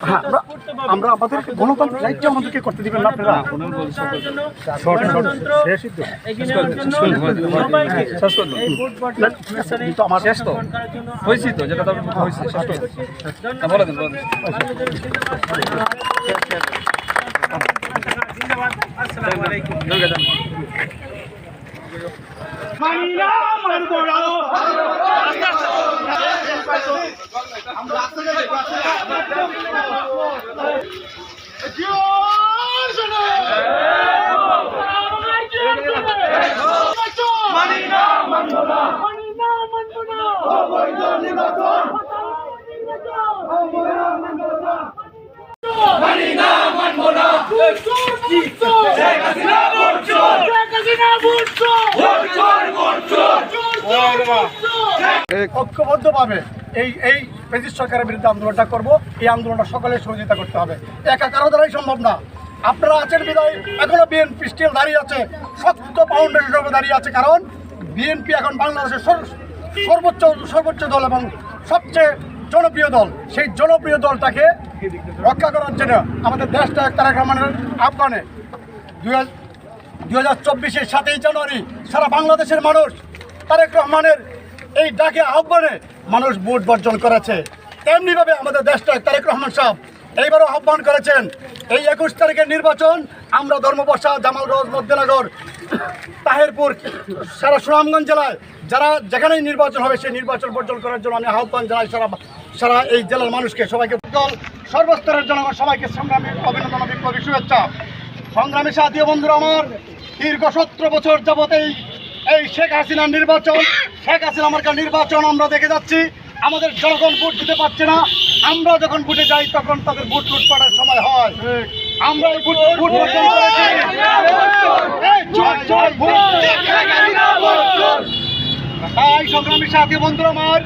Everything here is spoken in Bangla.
হ্যাঁ আমরা- আমাদের গণতান্ত্রিক রাইটটা আমাদেরকে করতে দিবেন না আপনারা। শর্ট, শর্ট, শেষই তো। আমার শেষ তো হয়েছি তো যেটা হয়েছে। হ্যাঁ, ঐক্যবদ্ধভাবে এই এই ব্রিটিশ সরকারের বিরুদ্ধে আন্দোলনটা করব। এই আন্দোলনটা সকলের সহযোগিতা করতে হবে। একা কারও দ্বারাই সম্ভব না। আপনারা আছেন বিদায়। এখনও বিএনপি স্টিল দাঁড়িয়ে আছে। শক্ত ফাউন্ডেশন দাঁড়িয়ে আছে। কারণ বিএনপি এখন বাংলাদেশের সর্বোচ্চ সর্বোচ্চ দল এবং সবচেয়ে জনপ্রিয় দল। সেই জনপ্রিয় দলটাকে রক্ষা করার জন্য আমাদের দেশটা তারেক রহমানের আহ্বানে দুই দুই হাজার চব্বিশের সাতই জানুয়ারি সারা বাংলাদেশের মানুষ তারেক রহমানের এই ডাকে আহ্বানে মানুষ ভোট বর্জন করেছে। তেমনিভাবে আমাদের দেশটা তারেক রহমান সাহেব এইবারও আহ্বান করেছেন, এই একুশ তারিখের নির্বাচন আমরা ধর্মবর্ষা, জামালগঞ্জ, মধ্যনগর, তাহেরপুর, সারা সুনামগঞ্জ জেলায় যারা যেখানেই নির্বাচন হবে সেই নির্বাচন বর্জন করার জন্য আমি আহ্বান জানাই সারা সারা এই জেলার মানুষকে, সবাইকে দল সর্বস্তরের জনগণ সবাইকে সংগ্রামী, অভিনন্দন বিপ্লবী শুভেচ্ছা সংগ্রামী সাথী বন্ধুরা আমার, দীর্ঘ সতেরো বছর যাবত এই এই শেখ হাসিনার নির্বাচন শেখ হাসিনা আমার নির্বাচন আমরা দেখে যাচ্ছি। আমাদের জনগণ ভোট দিতে পারছে না। আমরা যখন ভোটে যাই তখন তাদের ভোট পাড়ার সময় হয়। আমরা ভোট ভোট বর্জন করেছি। তাই সংগ্রামী সাথী বন্ধুরা আমার।